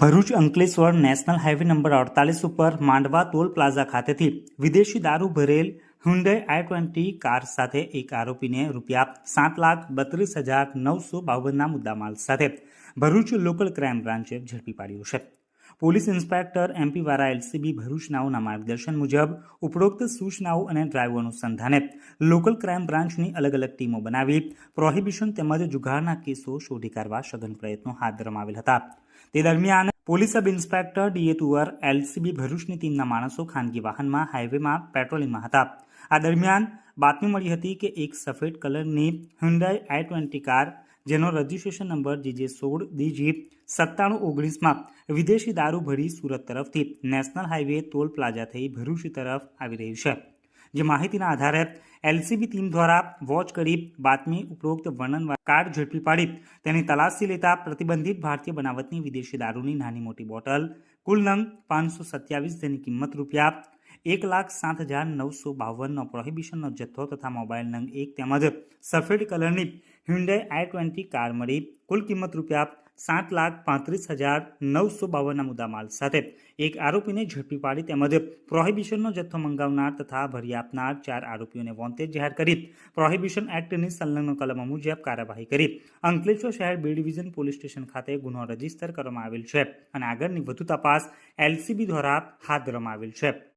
Bharuch Ankleshwar national highway number અડતાલીસ ઉપર માંડવા toll plaza ખાતેથી વિદેશી દારૂ ભરેલ હુન્ડઈ આઈ ટ્વેન્ટી કાર સાથે એક આરોપીને રૂપિયા સાત લાખ બત્રીસ હજાર નવસો બાવનના મુદ્દામાલ સાથે ભરૂચ લોકલ ક્રાઇમ બ્રાન્ચે ઝડપી પાડ્યો છે. પોલીસ ઇન્સ્પેક્ટર એમપી વારા એલસીબી ભરૂચનાઓના માર્ગદર્શન મુજબ ઉપરોક્ત સૂચનાઓ અને ડ્રાઈવ અનુસંધાને લોકલ ક્રાઇમ બ્રાન્ચની અલગ અલગ ટીમો બનાવી પ્રોહિબિશન તેમજ જુગારના કેસો શોધી કાઢવા સઘન પ્રયત્નો હાથ ધરવામાં આવેલ હતા. તે દરમિયાન police sub inspector D A Tuvar LCB ભરૂચની ટીમના માણસો ખાનગી વાહનમાં હાઇવેમાં પેટ્રોલિંગમાં હતા. આ દરમિયાન બાતમી મળી હતી કે એક સફેદ કલરની હ્યુન્ડાઈ આઈ ટ્વેન્ટી કાર જેનો રજિસ્ટ્રેશન નંબર જીજે સોળ ડીજી સત્તાણું ઓગણીસમાં વિદેશી દારૂ ભરી સુરત તરફથી નેશનલ હાઈવે ટોલ પ્લાઝા થઈ ભરૂચ તરફ આવી રહ્યું છે. જે માહિતીના આધારે એલસીબી ટીમ દ્વારા વોચ કરી બાતમી ઉપરોક્ત વર્ણન કાર્ડ ઝડપી પાડી તેની તલાશી લેતા પ્રતિબંધિત ભારતીય બનાવટની વિદેશી દારૂની નાની મોટી બોટલ, કુલ નંગ પાંચસો સત્યાવીસ જેની કિંમત રૂપિયા એક લાખ સાત હજાર નવસો બાવનનો પ્રોહિબિશનનો જથ્થો તથા મોબાઈલ નંગ એક તેમજ સફેદ કલરની હ્યુન્ડાઈ આઈ ટ્વેન્ટી કાર મળી કુલ કિંમત રૂપિયા સાત લાખ પાંત્રીસ હજાર નવસો બાવનના મુદ્દામાલ સાથે. એક આરોપીને ઝડપી પાડી તેમજ પ્રોહિબિશનનો જથ્થો મંગાવનાર તથા ભરી આપનાર ચાર આરોપીઓને વોન્ટેજ જાહેર કરી. પ્રોહિબિશન એક્ટની સંલગ્ન કલમો મુજબ કાર્યવાહી કરી. અંકલેશ્વર શહેર બી ડિવિઝન પોલીસ સ્ટેશન ખાતે ગુનો રજિસ્ટર કરવામાં આવેલ છે અને આગળની વધુ તપાસ એલસીબી દ્વારા હાથ ધરવામાં આવેલ છે.